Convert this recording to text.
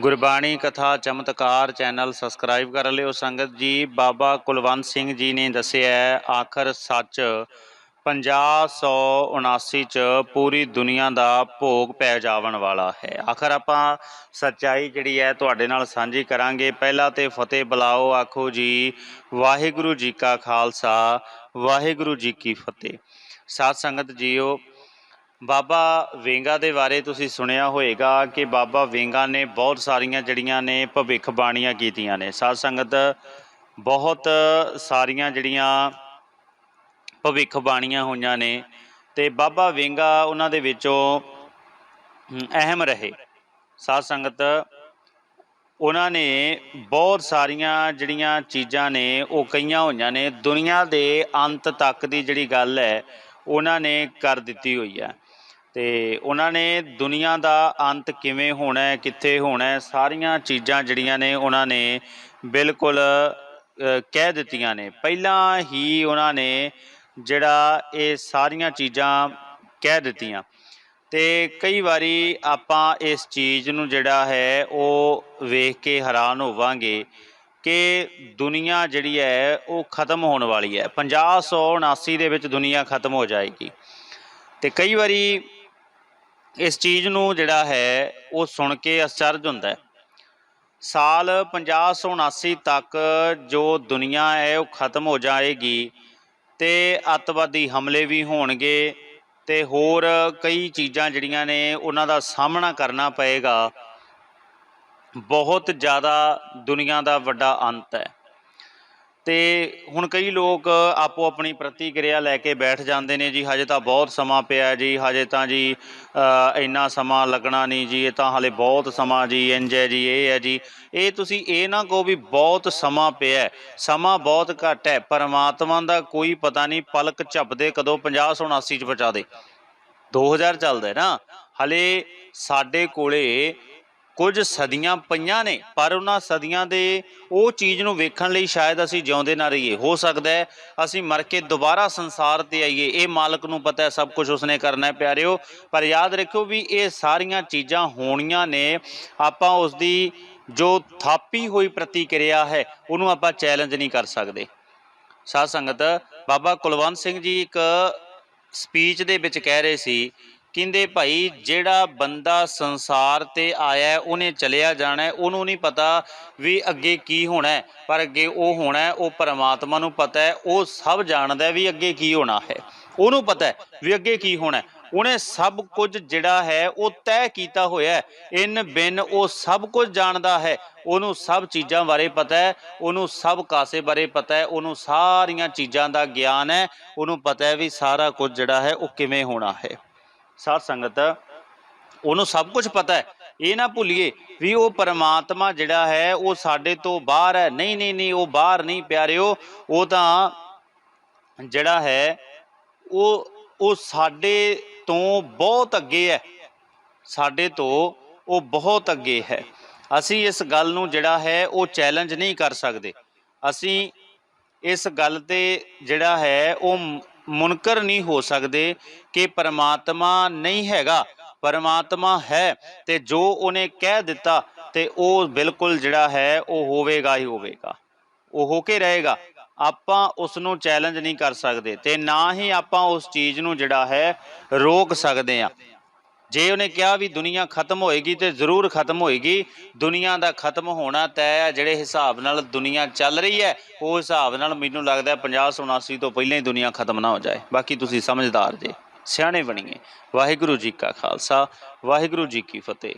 ਗੁਰਬਾਣੀ ਕਥਾ ਚਮਤਕਾਰ channel subscribe ਕਰ ਲਿਓ। ਸੰਗਤ ਜੀ, ਬਾਬਾ ਕੁਲਵੰਤ ਸਿੰਘ ਜੀ ਨੇ ਦੱਸਿਆ ਆਖਰ ਸੱਚ 5079 ਚ ਪੂਰੀ ਦੁਨੀਆ ਦਾ ਭੋਗ ਪੈ ਜਾਵਣ ਵਾਲਾ ਹੈ। ਆਖਰ ਆਪਾਂ ਸੱਚਾਈ ਜਿਹੜੀ ਹੈ ਤੁਹਾਡੇ ਨਾਲ ਸਾਂਝੀ ਕਰਾਂਗੇ। ਪਹਿਲਾਂ ਤੇ ਫਤਿਹ ਬੁਲਾਓ, ਆਖੋ ਜੀ, ਵਾਹਿਗੁਰੂ ਜੀ ਕਾ ਖਾਲਸਾ, ਵਾਹਿਗੁਰੂ ਜੀ ਕੀ ਫਤਿਹ। ਸਾਧ ਸੰਗਤ ਜੀਓ ਬਾਬਾ ਵੇਂਗਾ ਦੇ ਬਾਰੇ ਤੁਸੀਂ ਸੁਣਿਆ ਹੋਵੇਗਾ ਕਿ ਬਾਬਾ ਵੇਂਗਾ ਨੇ ਬਹੁਤ ਸਾਰੀਆਂ ਜਿਹੜੀਆਂ ਨੇ ਭਵਿੱਖ ਬਾਣੀਆਂ ਕੀਤੀਆਂ ਨੇ। ਸਾਧ ਸੰਗਤ ਬਹੁਤ ਸਾਰੀਆਂ ਜਿਹੜੀਆਂ ਭਵਿੱਖ ਬਾਣੀਆਂ ਹੋਈਆਂ ਨੇ ਤੇ ਬਾਬਾ ਵੇਂਗਾ ਉਹਨਾਂ ਦੇ ਵਿੱਚੋਂ ਅਹਿਮ ਰਹੇ। ਸਾਧ ਸੰਗਤ, ਉਹਨਾਂ ਨੇ ਬਹੁਤ ਸਾਰੀਆਂ ਜਿਹੜੀਆਂ ਚੀਜ਼ਾਂ ਨੇ ਉਹ ਕਈਆਂ ਹੋਈਆਂ ਨੇ। ਦੁਨੀਆ ਦੇ ਅੰਤ ਤੱਕ ਦੀ ਜਿਹੜੀ ਗੱਲ ਹੈ, ਉਹਨਾਂ ਨੇ ਕਰ ਦਿੱਤੀ ਹੋਈ ਹੈ। ਤੇ ਉਹਨਾਂ ਨੇ ਦੁਨੀਆ ਦਾ ਅੰਤ ਕਿਵੇਂ ਹੋਣਾ ਹੈ, ਕਿੱਥੇ ਹੋਣਾ ਹੈ, ਸਾਰੀਆਂ ਚੀਜ਼ਾਂ ਜਿਹੜੀਆਂ ਨੇ ਉਹਨਾਂ ਨੇ ਬਿਲਕੁਲ ਕਹਿ ਦਿੱਤੀਆਂ ਨੇ। ਪਹਿਲਾਂ ਹੀ ਉਹਨਾਂ ਨੇ ਜਿਹੜਾ ਇਹ ਸਾਰੀਆਂ ਚੀਜ਼ਾਂ ਕਹਿ ਦਿੱਤੀਆਂ। ਤੇ ਕਈ ਵਾਰੀ ਆਪਾਂ ਇਸ ਚੀਜ਼ ਨੂੰ ਜਿਹੜਾ ਹੈ, ਉਹ ਵੇਖ ਕੇ ਹੈਰਾਨ ਹੋਵਾਂਗੇ ਕਿ ਦੁਨੀਆ ਜਿਹੜੀ ਹੈ, ਉਹ ਖਤਮ ਹੋਣ ਵਾਲੀ ਹੈ। 5079 ਦੇ ਵਿੱਚ ਦੁਨੀਆ ਖਤਮ ਹੋ ਜਾਏਗੀ। ਤੇ ਕਈ ਵਾਰੀ ਇਸ ਚੀਜ਼ ਨੂੰ ਜਿਹੜਾ ਹੈ, ਉਹ ਸੁਣ ਕੇ ਅਚਰਜ ਹੁੰਦਾ ਹੈ। ਸਾਲ 5079 ਤੱਕ ਜੋ ਦੁਨੀਆ ਹੈ, ਉਹ ਖਤਮ ਹੋ ਜਾਏਗੀ ਤੇ ਅੱਤਵਾਦੀ ਹਮਲੇ ਵੀ ਹੋਣਗੇ ਤੇ ਹੋਰ ਕਈ ਚੀਜ਼ਾਂ ਜਿਹੜੀਆਂ ਨੇ, ਉਹਨਾਂ ਦਾ ਸਾਹਮਣਾ ਕਰਨਾ ਪਏਗਾ। ਬਹੁਤ ਜ਼ਿਆਦਾ ਦੁਨੀਆ ਦਾ ਵੱਡਾ ਅੰਤ ਹੈ। ਤੇ ਹੁਣ ਕਈ ਲੋਕ ਆਪੋ ਆਪਣੀ ਪ੍ਰਤੀਕਿਰਿਆ ਲੈ ਕੇ ਬੈਠ ਜਾਂਦੇ ਨੇ ਜੀ, ਹਜੇ ਤਾਂ ਬਹੁਤ ਸਮਾਂ ਪਿਆ ਜੀ, ਹਜੇ ਤਾਂ ਜੀ ਇੰਨਾ ਸਮਾਂ ਲੱਗਣਾ ਨਹੀਂ ਜੀ, ਇਹ ਤਾਂ ਹਲੇ ਬਹੁਤ ਸਮਾਂ ਜੀ ਇੰਜ ਹੈ ਜੀ, ਇਹ ਹੈ ਜੀ। ਇਹ ਤੁਸੀਂ ਇਹ ਨਾ ਕਹੋ ਵੀ ਬਹੁਤ ਸਮਾਂ ਪਿਆ ਸਮਾਂ ਬਹੁਤ ਘੱਟ ਹੈ। ਪਰਮਾਤਮਾ ਦਾ ਕੋਈ ਪਤਾ ਨਹੀਂ ਪਲਕ ਝਪਦੇ ਕਦੋਂ 50 79 ਚ ਪਹੁੰਚਾ ਦੇ। 2000 ਚੱਲਦਾ ਹੈ ਨਾ। ਹਲੇ ਸਾਡੇ ਕੋਲੇ ਕੁਝ ਸਦੀਆਂ ਪਈਆਂ ਨੇ, ਪਰ ਉਹਨਾਂ ਸਦੀਆਂ ਦੇ ਉਹ ਚੀਜ਼ ਨੂੰ ਵੇਖਣ ਲਈ ਸ਼ਾਇਦ ਅਸੀਂ ਜਿਉਂਦੇ ਨਾ ਰਹੀਏ। ਹੋ ਸਕਦਾ ਹੈ ਅਸੀਂ ਮਰ ਕੇ ਦੁਬਾਰਾ ਸੰਸਾਰ ਤੇ ਆਈਏ। ਇਹ ਮਾਲਕ ਨੂੰ ਪਤਾ ਹੈ, ਸਭ ਕੁਝ ਉਸਨੇ ਕਰਨਾ ਹੈ, ਪਿਆਰਿਓ। ਪਰ ਯਾਦ ਰੱਖਿਓ ਵੀ ਇਹ ਸਾਰੀਆਂ ਚੀਜ਼ਾਂ ਹੋਣੀਆਂ ਨੇ। ਆਪਾਂ ਉਸ ਦੀ ਜੋ ਥਾਪੀ ਹੋਈ ਪ੍ਰਤੀਕਿਰਿਆ ਹੈ, ਉਹਨੂੰ ਆਪਾਂ ਚੈਲੰਜ ਨਹੀਂ ਕਰ ਸਕਦੇ। ਸਾਧ ਸੰਗਤ, ਬਾਬਾ ਕੁਲਵੰਤ ਸਿੰਘ ਜੀ ਇੱਕ ਸਪੀਚ ਦੇ ਵਿੱਚ ਕਹਿ ਰਹੇ ਸੀ ਕਹਿੰਦੇ ਭਾਈ, ਜਿਹੜਾ ਬੰਦਾ ਸੰਸਾਰ ਤੇ ਆਇਆ ਉਹਨੇ ਚਲਿਆ ਜਾਣਾ ਉਹਨੂੰ ਨਹੀਂ ਪਤਾ ਵੀ ਅੱਗੇ ਕੀ ਹੋਣਾ ਪਰ ਅੱਗੇ ਉਹ ਹੋਣਾ ਉਹ ਪਰਮਾਤਮਾ ਨੂੰ ਪਤਾ ਹੈ, ਉਹ ਸਭ ਜਾਣਦਾ ਵੀ ਅੱਗੇ ਕੀ ਹੋਣਾ ਹੈ। ਉਹਨੂੰ ਪਤਾ ਹੈ ਵੀ ਅੱਗੇ ਕੀ ਹੋਣਾ ਉਹਨੇ ਸਭ ਕੁਝ ਜਿਹੜਾ ਹੈ, ਉਹ ਤੈਅ ਕੀਤਾ ਹੋਇਆ ਹੈ। ਇਨ ਬਿਨ ਉਹ ਸਭ ਕੁਝ ਜਾਣਦਾ ਹੈ। ਉਹਨੂੰ ਸਭ ਚੀਜ਼ਾਂ ਬਾਰੇ ਪਤਾ ਹੈ, ਉਹਨੂੰ ਸਭ ਕਾਸੇ ਬਾਰੇ ਪਤਾ ਹੈ, ਉਹਨੂੰ ਸਾਰੀਆਂ ਚੀਜ਼ਾਂ ਦਾ ਗਿਆਨ ਹੈ। ਉਹਨੂੰ ਪਤਾ ਹੈ ਵੀ ਸਾਰਾ ਕੁਝ ਜਿਹੜਾ ਹੈ, ਉਹ ਕਿਵੇਂ ਹੋਣਾ ਹੈ। ਸਾਧ ਸੰਗਤ, ਉਹਨੂੰ ਸਭ ਕੁਝ ਪਤਾ ਹੈ। ਇਹ ਨਾ ਭੁੱਲੀਏ ਵੀ ਉਹ ਪਰਮਾਤਮਾ ਜਿਹੜਾ ਹੈ, ਉਹ ਸਾਡੇ ਤੋਂ ਬਾਹਰ ਹੈ। ਨਹੀਂ ਨਹੀਂ ਨਹੀਂ, ਉਹ ਬਾਹਰ ਨਹੀਂ, ਪਿਆਰਿਓ, ਉਹ ਤਾਂ ਜਿਹੜਾ ਹੈ, ਉਹ ਉਹ ਸਾਡੇ ਤੋਂ ਬਹੁਤ ਅੱਗੇ ਹੈ। ਸਾਡੇ ਤੋਂ ਉਹ ਬਹੁਤ ਅੱਗੇ ਹੈ। ਅਸੀਂ ਇਸ ਗੱਲ ਨੂੰ ਜਿਹੜਾ ਹੈ, ਉਹ ਚੈਲੰਜ ਨਹੀਂ ਕਰ ਸਕਦੇ। ਅਸੀਂ ਇਸ ਗੱਲ ਤੇ ਜਿਹੜਾ ਹੈ, ਉਹ ਮੁਨਕਰ ਨਹੀਂ ਹੋ ਸਕਦੇ ਕਿ ਪਰਮਾਤਮਾ ਨਹੀਂ ਹੈਗਾ। ਪਰਮਾਤਮਾ ਹੈ ਤੇ ਜੋ ਉਹਨੇ ਕਹਿ ਦਿੱਤਾ ਤੇ ਉਹ ਬਿਲਕੁਲ ਜਿਹੜਾ ਹੈ, ਉਹ ਹੋਵੇਗਾ ਹੀ ਹੋਵੇਗਾ। ਉਹ ਹੋ ਕੇ ਰਹੇਗਾ। ਆਪਾਂ ਉਸ ਨੂੰ ਚੈਲੰਜ ਨਹੀਂ ਕਰ ਸਕਦੇ ਤੇ ਨਾ ਹੀ ਆਪਾਂ ਉਸ ਚੀਜ਼ ਨੂੰ ਜਿਹੜਾ ਹੈ ਰੋਕ ਸਕਦੇ ਆ ਜੇ ਉਹਨੇ ਕਿਹਾ ਵੀ ਦੁਨੀਆ ਖਤਮ ਹੋਏਗੀ ਤੇ ਜ਼ਰੂਰ ਖਤਮ ਹੋਏਗੀ, ਦੁਨੀਆ ਦਾ ਖਤਮ ਹੋਣਾ ਤੈਅ ਹੈ, ਜਿਹੜੇ ਹਿਸਾਬ ਨਾਲ ਦੁਨੀਆ ਚੱਲ ਰਹੀ ਹੈ, ਉਹ ਹਿਸਾਬ ਨਾਲ ਮੈਨੂੰ ਲੱਗਦਾ 50 79 ਤੋਂ ਪਹਿਲਾਂ ਹੀ ਦੁਨੀਆ ਖਤਮ ਨਾ ਹੋ ਜਾਏ। ਬਾਕੀ ਤੁਸੀਂ ਸਮਝਦਾਰ ਜੇ, ਸਿਆਣੇ ਬਣੀਏ। ਵਾਹਿਗੁਰੂ ਜੀ ਕਾ ਖਾਲਸਾ, ਵਾਹਿਗੁਰੂ ਜੀ ਕੀ ਫਤਿਹ।